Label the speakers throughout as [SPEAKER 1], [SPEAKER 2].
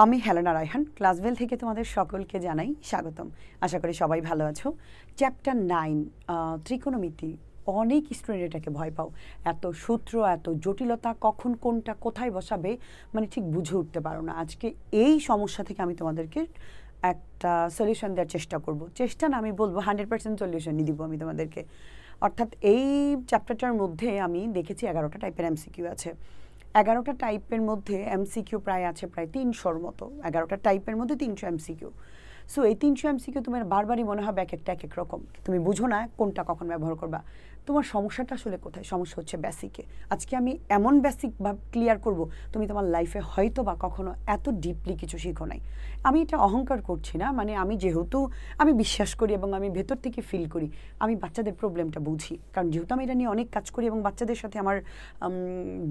[SPEAKER 1] আমি হেলেনা রায়হান, ক্লাসবেল থেকে তোমাদের সকলকে জানাই স্বাগতম। আশা করি সবাই ভালো আছো। চ্যাপ্টার নাইন ত্রিকোণমিতি, অনেক স্টুডেন্ট এটাকে ভয় পাও। এত সূত্র, এত জটিলতা, কখন কোনটা, কোথায় বসাবে মানে ঠিক বুঝে উঠতে পারো না। আজকে এই সমস্যা থেকে আমি তোমাদেরকে একটা সলিউশন দেওয়ার চেষ্টা করব। চেষ্টা না, আমি বলব হান্ড্রেড পার্সেন্ট সলিউশনই দিব আমি তোমাদেরকে। অর্থাৎ এই চ্যাপ্টারটার মধ্যে আমি দেখেছি এগারোটা টাইপের এমসিকিউ আছে। এগারোটা টাইপের মধ্যে এমসিকিউ প্রায় আছে প্রায় তিনশোর মতো। এগারোটা টাইপের মধ্যে তিনশো এমসিকিউ সো এই তিনশো এম এমসিকিউ তোমার বারবারই মনে হবে এক একটা এক এক রকম। তুমি বুঝো না কোনটা কখন ব্যবহার করবা। তোমার সমস্যাটা আসলে কোথায়? সমস্যা হচ্ছে বেসিকে আজকে আমি এমন বেসিক ভাব ক্লিয়ার করব, তুমি তোমার লাইফে হয়তো বা কখনো এত ডিপলি কিছু শিখো নাই। আমি এটা অহংকার করছি না মানে আমি যেহেতু আমি বিশ্বাস করি এবং আমি ভেতর থেকে ফিল করি, আমি বাচ্চাদের প্রবলেমটা বুঝি। কারণ যেহেতু আমি এটা নিয়ে অনেক কাজ করি এবং বাচ্চাদের সাথে আমার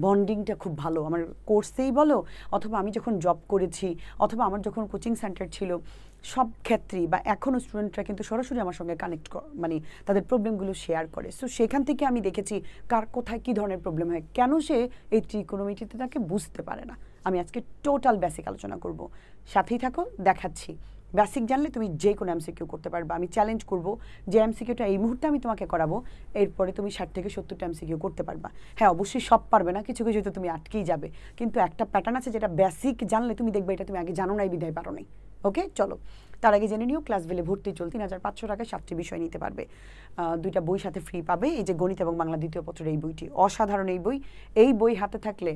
[SPEAKER 1] বন্ডিংটা খুব ভালো, আমার কোর্সেই বলো, অথবা আমি যখন জব করেছি, অথবা আমার যখন কোচিং সেন্টার ছিল সব ক্ষেত্রেই বা এখনও স্টুডেন্টরা কিন্তু সরাসরি আমার সঙ্গে কানেক্ট মানে তাদের প্রবলেমগুলো শেয়ার করে। সো সেখান থেকে আমি দেখেছি কার কোথায় কী ধরনের প্রবলেম হয়, কেন সে এই ত্রিকোণমিতিতে তাকে বুঝতে পারে না। আমি আজকে টোটাল বেসিক আলোচনা করব। সাথেই থাকো, দেখাচ্ছি। বেসিক জানলে তুমি যে কোনো এমসিকিউ করতে পারবে। আমি চ্যালেঞ্জ করব যে এমসিকিউটা এই মুহূর্তে আমি তোমাকে করাবো, এরপরে তুমি ষাট থেকে সত্তরটা এমসিকিউ করতে পারবা। হ্যাঁ অবশ্যই সব পারবে না, কিছু কিছু তো তুমি আটকেই যাবে। কিন্তু একটা প্যাটার্ন আছে যেটা বেসিক জানলে তুমি দেখবে, এটা তুমি আগে জানো নাই, বিধায় পারো নাই। ওকে চলো। তার আগে জেনে নিও, ক্লাস ভেলে ভর্তি চল তিন হাজার পাঁচশো টাকায় সাতটি বিষয় নিতে পারবে। দুইটা বই সাথে ফ্রি পাবে। এই যে গণিত এবং বাংলা দ্বিতীয় পত্রের এই বইটি, অসাধারণ এই বই। এই বই হাতে থাকলে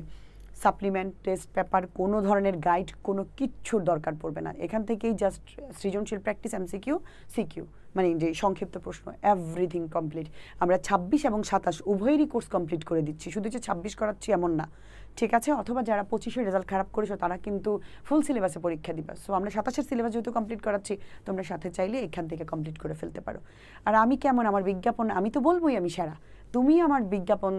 [SPEAKER 1] সাপ্লিমেন্ট টেস্ট পেপার কোনো ধরনের গাইড কোনো কিচ্ছুর দরকার পড়বে না। এখান থেকেই জাস্ট সৃজনশীল প্র্যাকটিস এমসিকিউ সিকিউ মানে যে সংক্ষিপ্ত প্রশ্ন এভরিথিং কমপ্লিট আমরা ছাব্বিশ এবং সাতাশ উভয়েরই কোর্স কমপ্লিট করে দিচ্ছি। শুধু যে ছাব্বিশ করাচ্ছি এমন না। ঠিক আছে? অথবা যারা পঁচিশে রেজাল্ট খারাপ করেছ, তারা কিন্তু ফুল সিলেবাসে পরীক্ষা দিবা। সো আমরা সাতাশের সিলেবাস যেহেতু কমপ্লিট করাচ্ছি, তোমরা সাথে চাইলে এখান থেকে কমপ্লিট করে ফেলতে পারো। আর আমি কেমন? আমার বিজ্ঞাপন, আমি তো বলবোই আমি সেরা। তুমি আমার বিজ্ঞাপন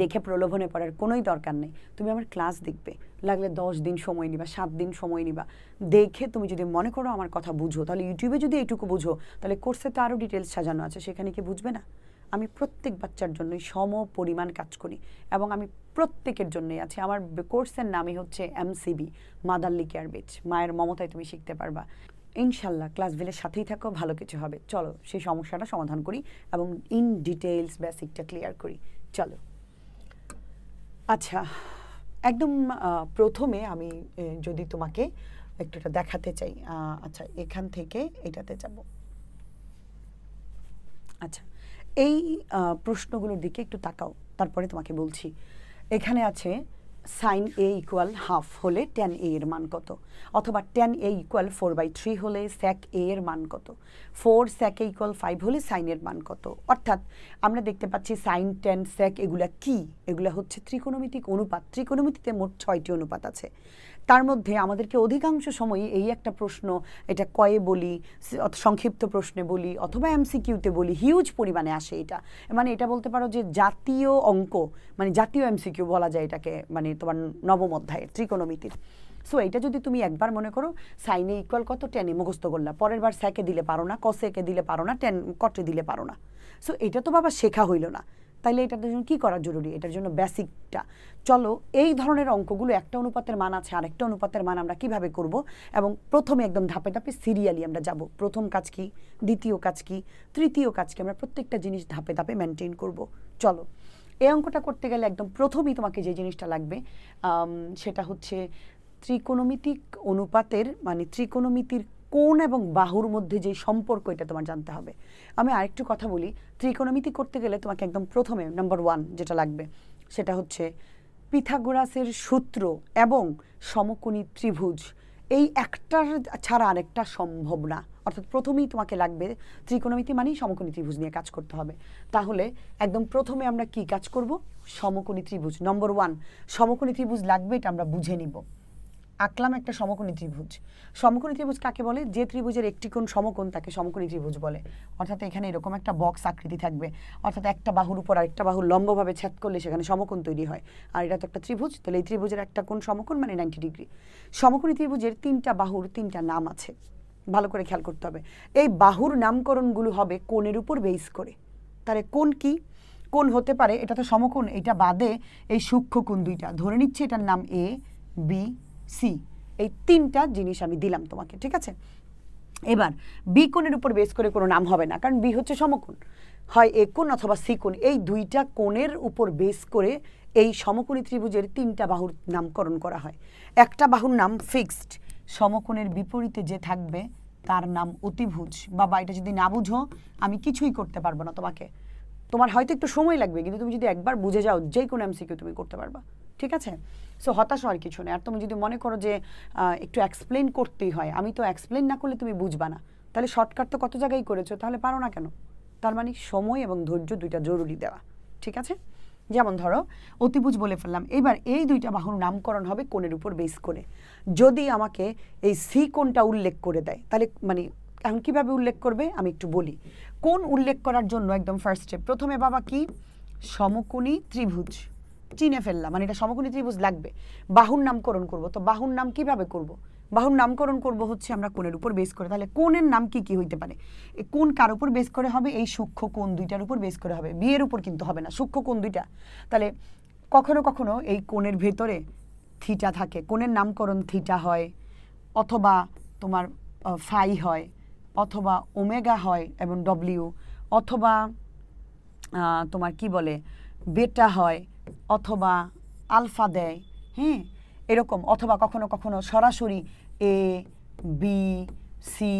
[SPEAKER 1] দেখে প্রলোভনে পড়ার কোনোই দরকার নেই। তুমি আমার ক্লাস দেখবে। লাগলে দশ দিন সময় নিবা, সাত দিন সময় নিবা। দেখে তুমি যদি মনে করো আমার কথা বুঝো, তাহলে ইউটিউবে যদি এইটুকু বুঝো, তাহলে কোর্সে তো আরও ডিটেলস সাজানো আছে, সেখানে কি বুঝবে না? আমি প্রত্যেক বাচ্চার জন্যই সম পরিমাণ কাজ করি এবং আমি প্রত্যেকের জন্যই আছি। আমার কোর্সের নামই হচ্ছে এমসিবি মাদারলি কেয়ার বেচ মায়ের মমতায় তুমি শিখতে পারবা। ইনশাল্লাহ ক্লাস ভিলের সাথেই থাকো, ভালো কিছু হবে। চলো, সেই সমস্যাটা সমাধান করি এবং ইন ডিটেলস বেসিকটা ক্লিয়ার করি। চলো। আচ্ছা একদম প্রথমে আমি যদি তোমাকে একটু দেখাতে চাই আচ্ছা এখান থেকে এটাতে যাব। আচ্ছা এই প্রশ্নগুলোর দিকে একটু তাকাও, তারপরে তোমাকে বলছি। এখানে আছে সাইন এ ইকুয়াল হাফ হলে ট্যান এ এর মান কত? অথবা tan A equal four by three হলে স্যাক এ এর মান কত? Four sec A equal five হলে সাইনের মান কত? অর্থাৎ আমরা দেখতে পাচ্ছি সাইন ট্যান স্যাক এগুলা কি? এগুলা হচ্ছে ত্রিকোণমিতিক অনুপাত। ত্রিকোণমিতিতে মোট ছয়টি অনুপাত আছে। তার মধ্যে আমাদেরকে অধিকাংশ সময়ই এই একটা প্রশ্ন, এটা কয়ে বলি সংক্ষিপ্ত প্রশ্নে বলি, অথবা এমসিকিউতে বলি হিউজ পরিমাণে আসে এটা। মানে এটা বলতে পারো যে জাতীয় অঙ্ক মানে জাতীয় এমসিকিউ বলা যায় এটাকে মানে তোমার নবম অধ্যায়ের, ত্রিকোণমিতির। সো এটা যদি তুমি একবার মনে করো সাইনে ইকুয়াল কত? টেনে মুখস্থ করলা। পরের বার স্যাকে দিলে পারো না কসেকে দিলে পারো না টেন কটে দিলে পারো না। সো এটা তো বাবা শেখা হইল না। তাইলে এটার জন্য কী করা জরুরি? এটার জন্য বেসিকটা চলো, এই ধরনের অঙ্কগুলো একটা অনুপাতের মান আছে, আরেকটা অনুপাতের মান আমরা কীভাবে করব? এবং প্রথমে একদম ধাপে ধাপে সিরিয়ালি আমরা যাব। প্রথম কাজ কি? দ্বিতীয় কাজ কি? তৃতীয় কাজ কি? আমরা প্রত্যেকটা জিনিস ধাপে ধাপে মেনটেন করব। চলো, এই অঙ্কটা করতে গেলে একদম প্রথমেই তোমাকে যে জিনিসটা লাগবে সেটা হচ্ছে ত্রিকোণমিতিক অনুপাতের মানে ত্রিকোণমিতির কোণ এবং বাহুর মধ্যে যে সম্পর্ক, এটা তোমার জানতে হবে। আমি আরেকটু কথা বলি, ত্রিকোণমিতি করতে গেলে তোমাকে একদম প্রথমে নাম্বার ওয়ান যেটা লাগবে, সেটা হচ্ছে পিথাগোরাসের সূত্র এবং সমকোণী ত্রিভুজ। এই একটার ছাড়া আরেকটা সম্ভব না। অর্থাৎ প্রথমেই তোমাকে লাগবে ত্রিকোণমিতি মানেই সমকোণী ত্রিভুজ নিয়ে কাজ করতে হবে। তাহলে একদম প্রথমে আমরা কি কাজ করব? সমকোণী ত্রিভুজ নম্বর ওয়ান সমকোণী ত্রিভুজ লাগবে, এটা আমরা বুঝে নিব। আঁকলাম একটা সমকোণী ত্রিভুজ। সমকোণী ত্রিভুজ কাকে বলে? যে ত্রিভুজের একটি কোণ সমকোণ তাকে সমকোণী ত্রিভুজ বলে। অর্থাৎ এখানে এরকম একটা বক্স আকৃতি থাকবে। অর্থাৎ একটা বাহুর উপর আরেকটা বাহু লম্বভাবে ছেদ করলে সেখানে সমকোণ তৈরি হয়। আর এটা তো একটা ত্রিভুজ, তাহলে এই ত্রিভুজের একটা কোণ সমকোণ মানে নাইনটি ডিগ্রি সমকোণী ত্রিভুজের তিনটা বাহুর তিনটা নাম আছে। ভালো করে খেয়াল করতে হবে। এই বাহুর নামকরণগুলো হবে কোণের উপর বেস করে। তাহলে কোন কি? কোন হতে পারে, এটা তো সমকোণ, এটা বাদে এই সূক্ষ্ম কোণ দুইটা। ধরে নিচ্ছে এটার নাম এ বি সি, এই তিনটা জিনিস আমি দিলাম তোমাকে, ঠিক আছে? এবার বি কোণের উপর বেস করে কোনো নাম হবে না, কারণ বি হচ্ছে সমকোণ। হয় এ কোণ অথবা সি কোণ, এই দুইটা কোণের উপর বেস করে এই সমকোণী ত্রিভুজের তিনটা বাহুর নামকরণ করা হয়। একটা বাহুর নাম ফিক্সড সমকোণের বিপরীতে যে থাকবে, তার নাম অতিভুজ। বাবা, এটা যদি না বুঝো, আমি কিছুই করতে পারব না তোমাকে। তোমার হয়তো একটু সময় লাগবে, কিন্তু তুমি যদি একবার বুঝে যাও, যে কোনো এমসিকিউ তুমি করতে পারবা। ঠিক আছে? সো হতাশ হওয়ার কিছু নেই। আর তুমি যদি মনে করো যে একটু এক্সপ্লেন করতেই হয়, আমি তো এক্সপ্লেন না করলে তুমি বুঝবা না। তাহলে শর্টকাট তো কত জায়গায় করেছ? তাহলে পারো না কেন? তার মানে সময় এবং ধৈর্য দুইটা জরুরি দেওয়া। ঠিক আছে? যেমন ধরো, অতিভুজ বলে ফেললাম। এবার এই দুইটা বাহুর নামকরণ হবে কোণের উপর বেস করে। যদি আমাকে এই সি কোণটা উল্লেখ করে দেয়, তাহলে মানে এখন কীভাবে উল্লেখ করবে? আমি একটু বলি। কোন উল্লেখ করার জন্য একদম ফার্স্ট স্টেপ প্রথমে বাবা কি? সমকোণী ত্রিভুজ। চিনে ফেললাম মানে এটা সমকোণী ত্রিভুজ লাগবে। বাহুর নামকরণ করব। তো বাহুর নাম কীভাবে করব? বাহুর নামকরণ করব হচ্ছে আমরা কোণের উপর বেস করে। তাহলে কোণের নাম কি কি হইতে পারে? কোণ কার উপর বেস করে হবে? এই সূক্ষ্ম কোণ দুইটার উপর বেস করে হবে। বিয়ের উপর কিন্তু হবে না, সূক্ষ্ম কোণ দুইটা। তাহলে কখনো কখনো এই কোণের ভেতরে থিটা থাকে। কোণের নামকরণ থিটা হয়, অথবা তোমার ফাই হয়, অথবা ওমেগা হয় এবং ডব্লিউ অথবা তোমার কি বলে? বেটা হয়। অথবা আলফা দেয় হ্যাঁ? এরকম, অথবা কখনো কখনো সরাসরি A B C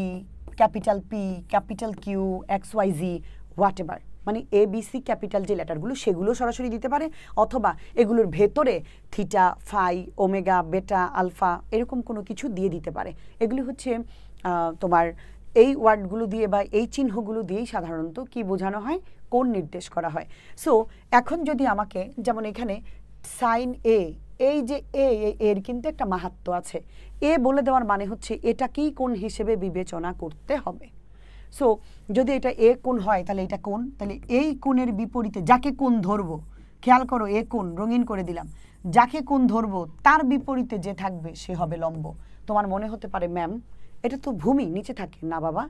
[SPEAKER 1] capital P capital Q X Y Z whatever মানে এ বি সি ক্যাপিটাল যে লেটারগুলো, সেগুলো সরাসরি দিতে পারে, অথবা এগুলোর ভেতরে theta, phi, omega, beta, alpha, এরকম কোনো কিছু দিয়ে দিতে পারে। এগুলি হচ্ছে তোমার এই ওয়ার্ডগুলো দিয়ে বা এই চিহ্নগুলো দিয়েই সাধারণত কি বোঝানো হয়? কোন নির্দেশ করা হয়? সো এখন যদি আমাকে যেমন এখানে সাইন এ এই যে এ এর কিন্তু একটা মাহাত্ম আছে। এ বলে দেওয়ার মানে হচ্ছে এটাকেই কোন হিসেবে বিবেচনা করতে হবে। সো যদি এটা এ কোন হয়, তাহলে এটা কোন তাহলে এই কোণের বিপরীতে যাকে কোন ধরবো? খেয়াল করো এ কোন রঙিন করে দিলাম। যাকে কোন ধরবো, তার বিপরীতে যে থাকবে, সে হবে লম্ব। তোমার মনে হতে পারে ম্যাম এটা তো ভূমি, নিচে থাকে। না বাবা,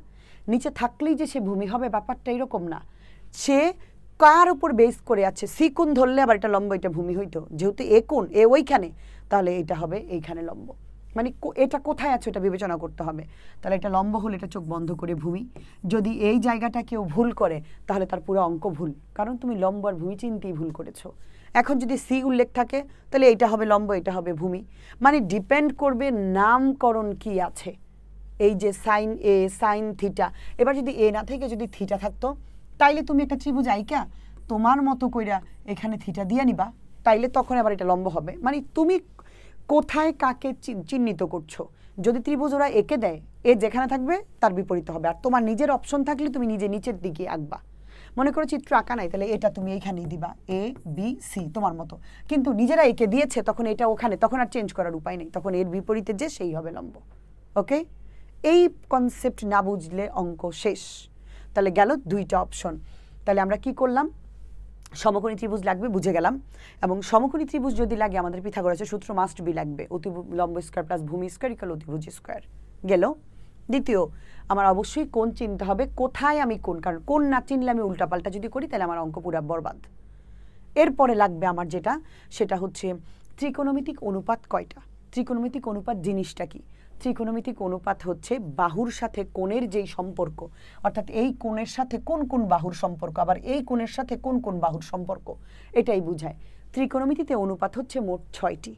[SPEAKER 1] নিচে থাকলেই যে সে ভূমি হবে ব্যাপারটা এরকম না। সে কার উপর বেস করে আছে? সি কোণ ধরলে আবার এটা লম্ব, এটা ভূমি হইতো। যেহেতু এ কোণ, এ ওইখানে, তাহলে এটা হবে এইখানে লম্ব। মানে এটা কোথায় আছে এটা বিবেচনা করতে হবে। তাহলে এটা লম্ব হলে এটা চোখ বন্ধ করে ভূমি। যদি এই জায়গাটা কেউ ভুল করে, তাহলে তার পুরো অঙ্ক ভুল। কারণ তুমি লম্ব আর ভূমি চিনতেই ভুল করেছ। এখন যদি সি উল্লেখ থাকে, তাহলে এটা হবে লম্ব, এটা হবে ভূমি। মানে ডিপেন্ড করবে নামকরণ কি আছে। এই যে সাইন এ সাইন থিটা এবার যদি এ না থেকে যদি থিটা থাকতো, তাইলে তুমি একটা ত্রিভুজ আইকা, তোমার মতো কইরা এখানে থিটা দিয়ে নিবা। তাইলে তখন আবার এটা লম্ব হবে। মানে তুমি কোথায় কাকে চিহ্নিত করছ? যদি ত্রিভুজ ওরা একে দেয়, এ যেখানে থাকবে, তার বিপরীত হবে। আর তোমার নিজের অপশন থাকলে তুমি নিজে নিচের দিকে আঁকবা। মনে করো চিত্র আঁকা নাই, তাহলে এটা তুমি এইখানেই দিবা। এ বি সি তোমার মতো। কিন্তু নিজেরা একে দিয়েছে, তখন এটা ওখানে, তখন আর চেঞ্জ করার উপায় নেই। তখন এর বিপরীতে যে সেই হবে লম্ব। ওকে এই কনসেপ্ট না বুঝলে অঙ্ক শেষ। তাহলে গেল দুইটা অপশন তাহলে আমরা কি করলাম? সমকোণী ত্রিভুজ লাগবে, বুঝে গেলাম। এবং সমকোণী ত্রিভুজ যদি লাগে, আমাদের পিথাগোরাসের সূত্র মাস্ট বি লাগবে। অতি লম্ব স্কোয়ার প্লাস ভূমি স্কোয়ার ইকাল অতিভুজ স্কোয়ার গেল। দ্বিতীয়, আমার অবশ্যই কোন চিনতে হবে, কোথায় আমি কোন কারণ কোন না চিনলে আমি উল্টাপাল্টা যদি করি, তাহলে আমার অঙ্ক পুরা বরবাদ। এরপরে লাগবে আমার যেটা, সেটা হচ্ছে ত্রিকোণমিতিক অনুপাত কয়টা? ত্রিকোণমিতিক অনুপাত জিনিসটা কি? ত্রিকোণমিতিক অনুপাত হচ্ছে বাহুর সাথে কোণের যেই সম্পর্ক। অর্থাৎ এই কোণের সাথে কোন কোন বাহুর সম্পর্ক, আবার এই কোণের সাথে কোন কোন বাহুর সম্পর্ক, এটাই বুঝায়। ত্রিকোণমিতিতে অনুপাত হচ্ছে মোট ছয়টি।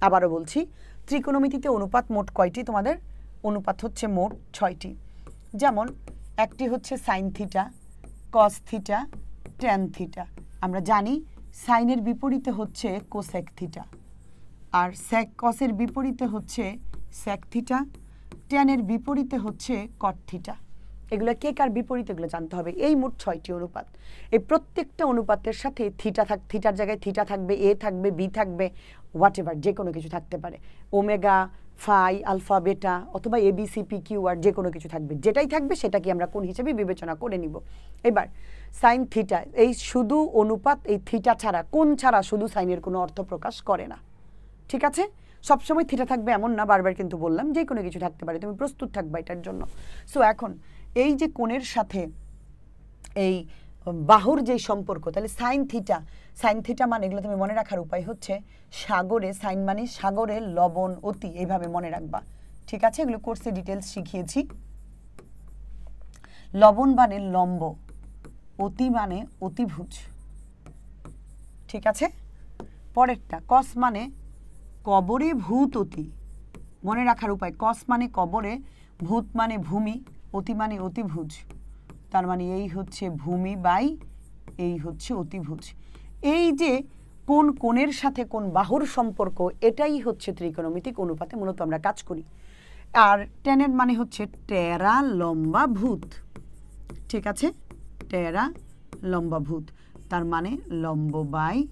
[SPEAKER 1] আবারও বলছি, ত্রিকোণমিতিতে অনুপাত মোট কয়টি? তোমাদের অনুপাত হচ্ছে মোট ছয়টি। যেমন, একটি হচ্ছে sine theta, cos theta, tan theta. আমরা জানি সাইনের বিপরীতে হচ্ছে কোসেক থিটা। আর স্যাক কসের বিপরীতে হচ্ছে স্যাক থিটা ট্যানের বিপরীতে হচ্ছে কট থিটা এগুলো কে কার বিপরীত এগুলো জানতে হবে। এই মোট ছয়টি অনুপাত। এই প্রত্যেকটা অনুপাতের সাথে থিটা থাক থিটার জায়গায় থিটা থাকবে এ থাকবে বি থাকবে হোয়াট এভার যে কোনো কিছু থাকতে পারে। ওমেগা ফাই আলফা বেটা অথবা A B C P Q R যে কোনো কিছু থাকবে। যেটাই থাকবে সেটাকে আমরা কোন হিসেবে বিবেচনা করে নিব। এবার সাইন থিটা এই শুধু অনুপাত, এই থিটা ছাড়া কোন ছাড়া শুধু সাইনের কোনো অর্থ প্রকাশ করে না। ঠিক আছে? সবসময় থিটা থাকবে এমন না, বারবার কিন্তু বললাম, যে কোনো কিছু থাকতে পারে, তুমি প্রস্তুত থাকবে এটার জন্য। সো এখন এই যে কোণের সাথে এই বাহুর যে সম্পর্ক, তাহলে সাইন থিটা সাইন থিটা মানে এগুলো তুমি মনে রাখার উপায় হচ্ছে সাগরে, সাইন মানে সাগরে লবণ, অতি, এইভাবে মনে রাখবা। ঠিক আছে? এগুলো কোর্সে ডিটেলস শিখিয়েছি। লবণ মানে লম্ব, অতি মানে অতিভুজ। ঠিক আছে? পরেরটা, কস মানে কবরে ভূত অতি মনে রাখার উপায়, কস মানে কবরে, ভূত মানে ভূমি, অতি মানে অতিভুজ। তার মানে এই হচ্ছে ভূমি বাই এই হচ্ছে অতিভুজ। এই যে কোন কোণের সাথে কোন বাহুর সম্পর্ক, এটাই হচ্ছে ত্রিকোণমিতিক অনুপাতে মূলত আমরা কাজ করি। আর টেনের মানে হচ্ছে টেরা লম্বা ভূত। ঠিক আছে? টেরা লম্বা ভূত। তার মানে লম্ব বাই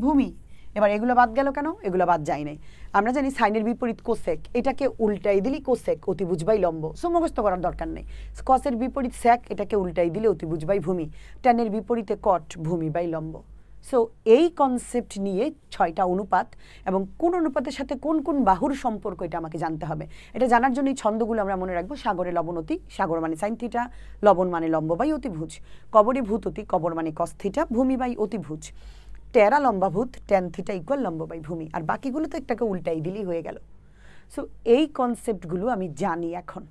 [SPEAKER 1] ভূমি। এবার এগুলো বাদ গেল কেন? এগুলো বাদ যায় নাই। আমরা জানি সাইনের বিপরীত কোসেক, এটাকে উল্টাই দিলি কোসেক, অতিভুজ বাই লম্ব। সো মুখস্থ করার দরকার নেই। কসের বিপরীত স্যাক, এটাকে উল্টাই দিলে অতিভুজ বাই ভূমি। ট্যানের বিপরীতে কট, ভূমি বাই লম্ব। সো এই কনসেপ্ট নিয়ে ছয়টা অনুপাত এবং কোন অনুপাতের সাথে কোন কোন বাহুর সম্পর্ক এটা আমাকে জানতে হবে। এটা জানার জন্য এই ছন্দগুলো আমরা মনে রাখব, সাগরে লবণতি সাগর মানে সাইন থিটা লবণ মানে লম্ব বাই অতিভুজ। কবরে ভূততি কবর মানে কস থিটা ভূমি বাই অতিভুজ। টেরা লম্বা ভূত ট্যান থিটা ইকুয়াল লম্ব বাই ভূমি। আর বাকিগুলো তো একটাকে উল্টাই দিলেই হয়ে গেল। সো এই কনসেপ্টগুলো আমি জানি এখন।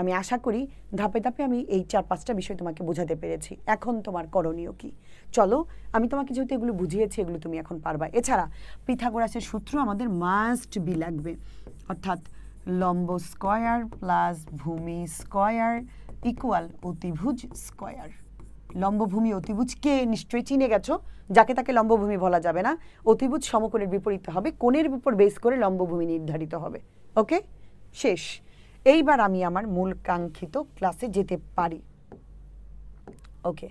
[SPEAKER 1] আমি আশা করি ধাপে ধাপে আমি এই চার পাঁচটা বিষয় তোমাকে বোঝাতে পেরেছি। এখন তোমার করণীয় কি? চলো, আমি তোমাকে যেহেতু এগুলো বুঝিয়েছি, এগুলো তুমি এখন পারবা। এছাড়া, পিথাগোরাসের সূত্র আমাদের মাস্ট বি লাগবে। অর্থাৎ লম্ব স্কয়ার প্লাস ভূমি স্কয়ার ইকুয়াল অতিভুজ স্কয়ার লম্বভূমি অতিভুজ কে নিশ্চয়ই চিনে গেছো, যাকে তাকে লম্বভূমি বলা যাবে না। অতিভুজ সমকোণের বিপরীতে হবে, কোণের উপর বেস করে লম্বভূমি নির্ধারিত হবে। ওকে শেষ। এইবার আমি আমার মূল কাঙ্ক্ষিত ক্লাসে যেতে পারি। ওকে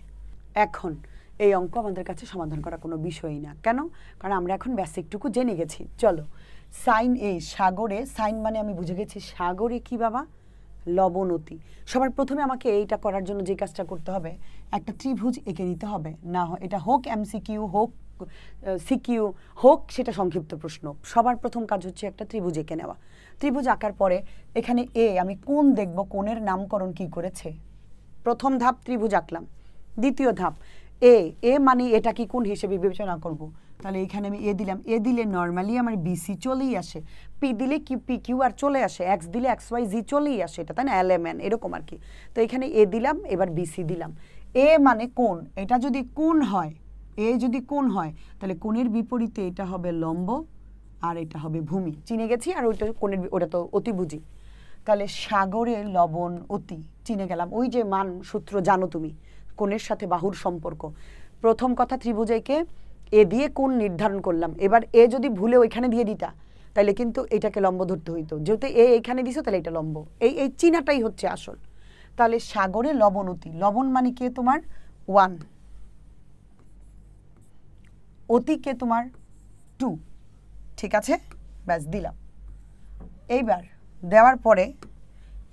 [SPEAKER 1] এখন এই অঙ্ক আমাদের কাছে সমাধান করা কোনো বিষয়ই না। কেন? কারণ আমরা এখন বেসিকটুকু জেনে গেছি। চলো। সাইন এ, সাগরে, সাইন মানে আমি বুঝে গেছি, সাগরে কি বাবা? লবণতি। সবার প্রথমে আমাকে এইটা করার জন্য যে কাজটা করতে হবে, একটা ত্রিভুজ এঁকে নিতে হবে। না এটা হোক এমসিকিউ, হোক সিকিউ, হোক সেটা সংক্ষিপ্ত প্রশ্ন। সবার প্রথম কাজ হচ্ছে একটা ত্রিভুজ এঁকে নেওয়া। ত্রিভুজ আঁকার পরে এখানে এ, আমি কোন দেখব কোণের নামকরণ কি করেছে? প্রথম ধাপ ত্রিভুজ আঁকলাম। দ্বিতীয় ধাপ, এ এ মানে এটা কি, কোন হিসেবে বিবেচনা করব? তাহলে এখানে আমি এ দিলাম। এ দিলে নর্মালি আমার বিসি চলেই আসে। পি দিলে কি পি কিউ আর চলে আসে। এক্স দিলে এক্স ওয়াই জি চলেই আসে। এটা তাই না? এল এম এন এরকম আর কি। তো এখানে এ দিলাম, এবার বিসি দিলাম। এ মানে কোন এটা যদি কোন হয়, এ যদি কোন হয়, তাহলে কোণের বিপরীতে এটা হবে লম্ব আর এটা হবে ভূমি। চিনে গেছি? আর ওইটা কোণের ওটা তো অতিভুজি। তাহলে সাগরে লবণ অতি। চিনে গেলাম। ওই যে মান সূত্র জানো তুমি, কোণের সাথে বাহুর সম্পর্ক। প্রথম কথা ত্রিভুজেকে এ দিয়ে কোণ নির্ধারণ করলাম। এবার এ যদি ভুলে ওইখানে দিয়ে দিতা তাহলে কিন্তু এটাকে লম্ব ধরতে হইতো। যেহেতু এ এইখানে দিছো তাহলে এটা লম্ব। এই এই চিনাটাই হচ্ছে আসল। তাহলে সাগরে লবণ অতি। লবণ মানে কে তোমার? ওয়ান। অতিকে তোমার? টু। ঠিক আছে? ব্যাস, দিলাম। এইবার দেওয়ার পরে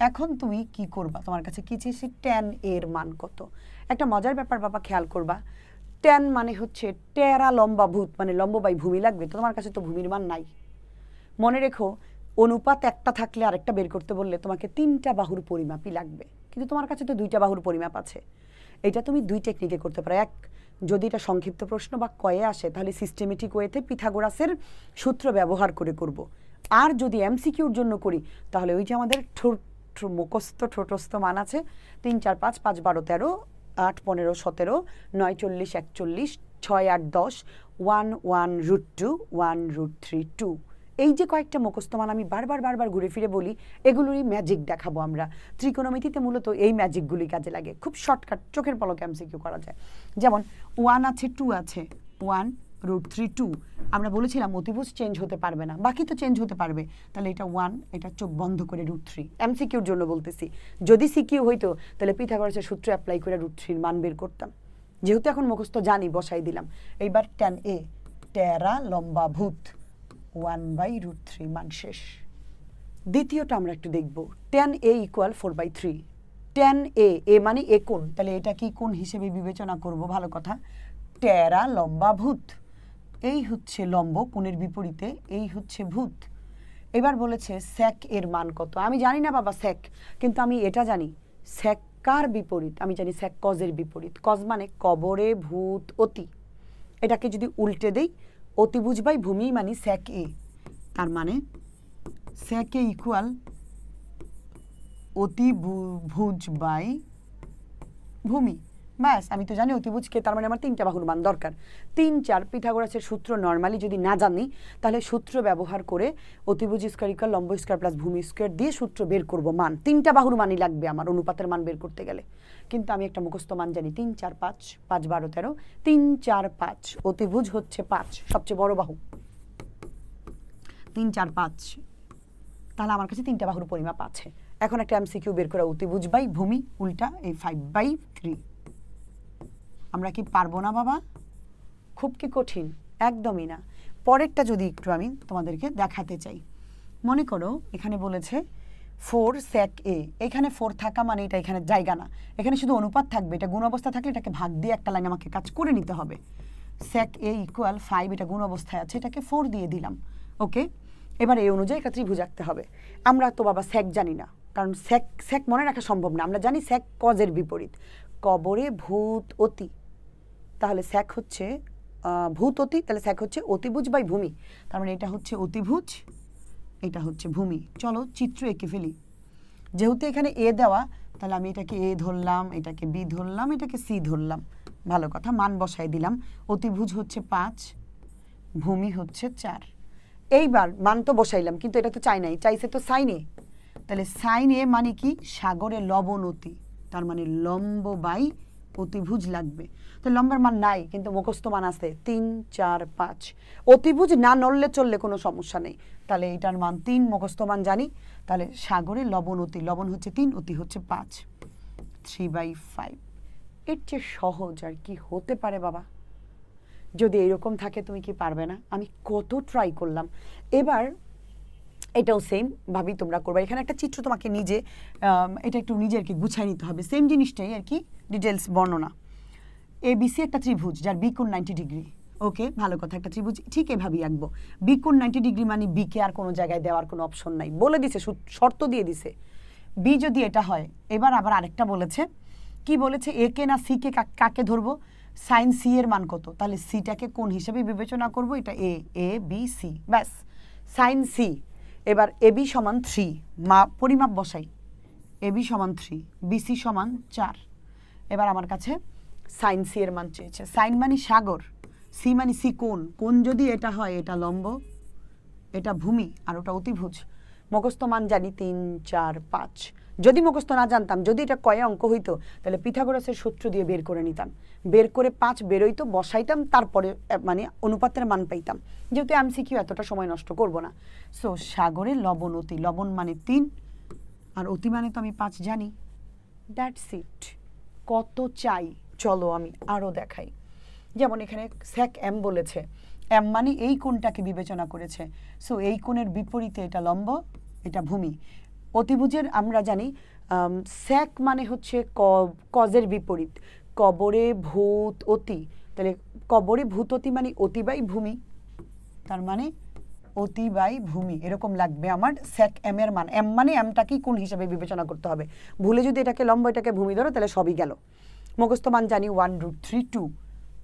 [SPEAKER 1] এখন তুমি কি করবা? তোমার কাছে কি চেয়েছি? ট্যান এর মান কত? একটা মজার ব্যাপার বাবা, খেয়াল করবা। ট্যান মানে হচ্ছে টেরা লম্বা ভূত মানে লম্ব বাই ভূমি লাগবে। তোমার কাছে তো ভূমির মান নাই। মনে রেখো, অনুপাত একটা থাকলে আরেকটা বের করতে বললে তোমাকে তিনটা বাহুর পরিমাপই লাগবে। কিন্তু তোমার কাছে তো দুইটা বাহুর পরিমাপ আছে। এটা তুমি দুই টেকনিকে করতে পারো। এক, যদি এটা সংক্ষিপ্ত প্রশ্ন বা কয়ে আসে, তাহলে সিস্টেমেটিক ওয়েতে পিথাগোরাসের সূত্র ব্যবহার করে করব। আর যদি এমসিকিউর জন্য করি, তাহলে ওই যে আমাদের ঠোঁট মুখস্থ, ঠোঁটস্থ মান আছে। তিন, চার, পাঁচ পাঁচ, বারো, তেরো আট, পনেরো, সতেরো, নয়, চল্লিশ, একচল্লিশ, ছয়, আট, দশ, one one, root two, one, root three, two. এই যে কয়েকটা মুখস্থ মান আমি বারবার বারবার ঘুরে ফিরে বলি, এগুলোরই ম্যাজিক দেখাবো আমরা। ত্রিকোণমিতিতে মূলত এই ম্যাজিকগুলি কাজে লাগে। খুব শর্টকাট চোখের পলকে এমসিকিউ করা যায়। যেমন ওয়ান আছে টু আছে ওয়ান রুট থ্রি টু আমরা বলেছিলাম অতিভুজ চেঞ্জ হতে পারবে না, বাকি তো চেঞ্জ হতে পারবে। তাহলে এটা ওয়ান এটা চোখ বন্ধ করে রুট থ্রি এমসিকিউর জন্য বলতেছি। যদি সিকিউ হইতো, তাহলে পিথাগোরাসের সূত্র অ্যাপ্লাই করে রুট থ্রির মান বের করতাম। যেহেতু এখন মুখস্থ জানি, বসাই দিলাম। এইবার ট্যান এ টেরা লম্বা ভূত ওয়ান বাই রুট থ্রি মান শেষ। দ্বিতীয়টা আমরা একটু দেখব। Tan A equal four by three tan A A মানে এ কোণ। তাহলে এটা কি কোণ হিসেবে বিবেচনা করব? ভালো কথা। টেরা লম্বা ভূত এই হচ্ছে লম্ব কোণের বিপরীতে, এই হচ্ছে ভূত। এবার বলেছে স্যাক এর মান কত? আমি জানি না বাবা স্যাক, কিন্তু আমি এটা জানি স্যাক কার বিপরীত, আমি জানি স্যাক কজের বিপরীত। কজ মানে কবরে ভূত অতি। এটাকে যদি উল্টে দেই অতিভুজ বাই ভূমি মানে স্যাক এ। তার মানে স্যাক এ ইকুয়াল অতি অতিভুজ বাই ভূমি। ব্যাস, আমি তো জানি অতিভুজকে তার মানে আমার তিনটা বাহুর মান দরকার। তিন চার পিথাগোরাসের সূত্র নর্মালি যদি না জানি, তাহলে সূত্র ব্যবহার করে অতিভুজ স্কোয়ার ইকুয়াল লম্ব স্কোয়ার প্লাস ভূমি স্কোয়ার দিয়ে সূত্র বের করব মান। তিনটা বাহুর মানই লাগবে আমার অনুপাতের মান বের করতে গেলে। কিন্তু আমি একটা মুখস্থ মান জানি, তিন চার পাঁচ পাঁচ বারো তেরো, তিন চার পাঁচ, অতিভুজ হচ্ছে পাঁচ, সবচেয়ে বড় বাহু। তিন চার পাঁচ, তাহলে আমার কাছে তিনটা বাহুর পরিমাপ আছে। এখন একটা এমসিকিউ বের করা অতিভুজ বাই ভূমি, উল্টা এই ফাইভ বাই থ্রি আমরা কি পারব না বাবা? খুব কি কঠিন? একদমই না। পরেরটা যদি একটু আমি তোমাদেরকে দেখাতে চাই। মনে করো, এখানে বলেছে ফোর স্যাক এ এখানে ফোর থাকা মানে এটা এখানে জায়গা না। এখানে শুধু অনুপাত থাকবে। এটা গুণ অবস্থা থাকলে এটাকে ভাগ দিয়ে একটা লাইন আমাকে কাজ করে নিতে হবে। স্যাক এ ইকুয়াল ফাইভ এটা গুণ অবস্থায় আছে, এটাকে ফোর দিয়ে দিলাম। ওকে এবার এই অনুযায়ী একটা ত্রিভুজ আঁকতে হবে। আমরা তো বাবা স্যাক জানি না। কারণ স্যাক স্যাক মনে রাখা সম্ভব না। আমরা জানি স্যাক কজের বিপরীত। কবরে ভূত অতি। তাহলে স্যাক হচ্ছে ভূত অতি, তাহলে স্যাক হচ্ছে অতিভুজ বাই ভূমি। তার মানে এটা হচ্ছে অতিভুজ, এটা হচ্ছে ভূমি। চলো চিত্র এঁকে ফেলি। যেহেতু এখানে এ দেওয়া, তাহলে আমি এটাকে এ ধরলাম, এটাকে বি ধরলাম, এটাকে সি ধরলাম। ভালো কথা, মান বসাই দিলাম। অতিভুজ হচ্ছে পাঁচ, ভূমি হচ্ছে চার। এইবার মান তো বসাইলাম, কিন্তু এটা তো চাই নাই, চাইছে তো সাইনে তাহলে সাইন মানে কি? সাগরে লবণ অতি, তার মানে লম্ব বাই অতিভুজ লাগবে। তো লম্বের মান নাই, কিন্তু মুখস্থ মান আছে তিন, চার, পাঁচ। অতিভুজ না নড়লে চললে কোনো সমস্যা নেই। তাহলে এটার মান তিন, মুখস্থ মান জানি। তাহলে সাগরে লবণ অতি, লবণ হচ্ছে তিন, অতি হচ্ছে পাঁচ। Three by five. এর চেয়ে সহজ আর কি হতে পারে বাবা? যদি এরকম থাকে তুমি কি পারবে না? আমি কত ট্রাই করলাম। এবার এটাও সেম ভাবি তোমরা করবে। এখানে একটা চিত্র তোমাকে নিজে এটা একটু নিজে আর কি গুছাই নিতে হবে। সেম জিনিসটাই আর কি ডিটেলস বর্ণনা। এ বিসি একটা ত্রিভুজ, যার বি কোণ নাইনটি ডিগ্রি ওকে ভালো কথা, একটা ত্রিভুজ, ঠিক এভাবেই আঁকবো। বি কোণ নাইনটি ডিগ্রি মানে বিকে আর কোনো জায়গায় দেওয়ার কোনো অপশন নাই। বলে দিছে শর্ত দিয়ে দিছে। বি যদি এটা হয়, এবার আবার আরেকটা বলেছে। কি বলেছে? এ কে না সি কে কাকে ধরবো? সাইন সি এর মান কত? তাহলে সিটাকে কোন হিসেবে বিবেচনা করব, এটা এ এ বি সি ব্যাস সাইন সি এবার এ বি সমান থ্রি মা পরিমাপ বসাই। এ বি সমান থ্রি বিসি সমান চার। এবার আমার কাছে সাইন সি এর মান চেয়েছে। সাইন মানে সাগর, সি মানে সি কোন কোন যদি এটা হয়, এটা লম্ব, এটা ভূমি, আর ওটা অতিভুজ। মুখস্থ মান জানি তিন, চার, পাঁচ। যদি মুখস্থ না জানতাম, যদি এটা কয়ে অঙ্ক হইতো, তাহলে পিথাগোরাসের সূত্র দিয়ে বের করে নিতাম। বের করে পাঁচ বেরোইতো, বসাইতাম, তারপরে মানে অনুপাতের মান পাইতাম। যেহেতু এমসিকিউ এতটা সময় নষ্ট করব না। সো সাগরে লবণ অতি। লবণ মানে তিন, আর অতি মানে তো আমি পাঁচ জানি। দ্যাটস ইট কত চাই? চলো আমি আরও দেখাই। যেমন এখানে স্যাক এম বলেছে, এম মানে এই কোণটাকে বিবেচনা করেছে। সো এই কোণের বিপরীতে এটা লম্ব, এটা ভূমি। অতিভুজের আমরা জানি স্যাক মানে হচ্ছে ক- কজের বিপরীত। কবরে ভূত অতি। তাহলে কবরে ভূত অতি মানে অতিবাই ভূমি। তার মানে অতি বাই ভূমি, এরকম লাগবে আমার স্যাক এম এর মান এম মানে এমটাকেই কোন হিসাবে বিবেচনা করতে হবে। ভুলে যদি এটাকে লম্ব, এটাকে ভূমি ধরো, তাহলে সবই গেল। মুখস্থ মান জানি ওয়ান রুট থ্রি টু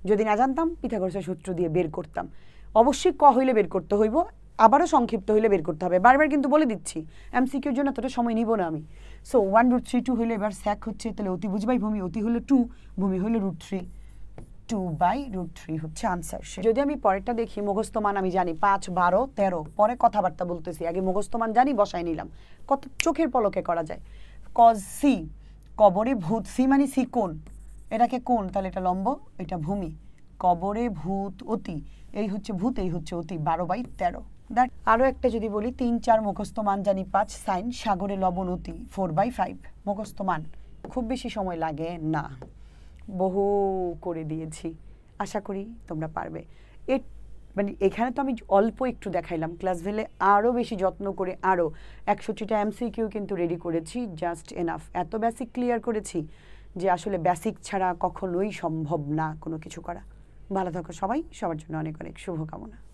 [SPEAKER 1] যদি না জানতাম, পিথাগোরাসের সূত্র দিয়ে বের করতাম। অবশ্যই ক হইলে বের করতে হইব, আবারও সংক্ষিপ্ত হইলে বের করতে হবে। বারবার কিন্তু বলে দিচ্ছি এমসিকিউর জন্য এতটা সময় নিব না আমি। So one root three two হইলে এবার স্যাক হচ্ছে, তাহলে অতি বুঝবাই ভূমি, অতি হলো টু ভূমি হলো root three two by root three হচ্ছে আনসার যদি আমি পরেরটা দেখি মুখস্থ মান আমি জানি, পাঁচ, বারো, তেরো, পরে কথাবার্তা বলতেছি। আগে মুখস্থ মান জানি বসাই নিলাম। কত, চোখের পলকে করা যায়। কজ সি কবরে ভূত সি মানে সি কোন এটাকে কোন তাহলে এটা লম্ব, এটা ভূমি। কবরে ভূত, অতি। এই হচ্ছে ভূত, এই হচ্ছে অতি, বারো বাই তেরো। দ্যাট আরও একটা যদি বলি, তিন, চার মুখস্থ মান জানি, পাঁচ, সাইন, সাগরে লবণ, অতি ফোর বাই ফাইভ মুখস্থ মান খুব বেশি সময় লাগে না। বহু করে দিয়েছি। আশা করি তোমরা পারবে। এর মানে এখানে তো আমি অল্প একটু দেখাইলাম। ক্লাস ভেলে আরও বেশি যত্ন করে আরও একষট্টিটা এমসিকিউ কিন্তু রেডি করেছি। জাস্ট এনাফ এত বেসিক ক্লিয়ার করেছি যে আসলে বেসিক ছাড়া কখনোই সম্ভব না কোনো কিছু করা। ভালো থাকো সবাই। সবার জন্য অনেক অনেক শুভকামনা।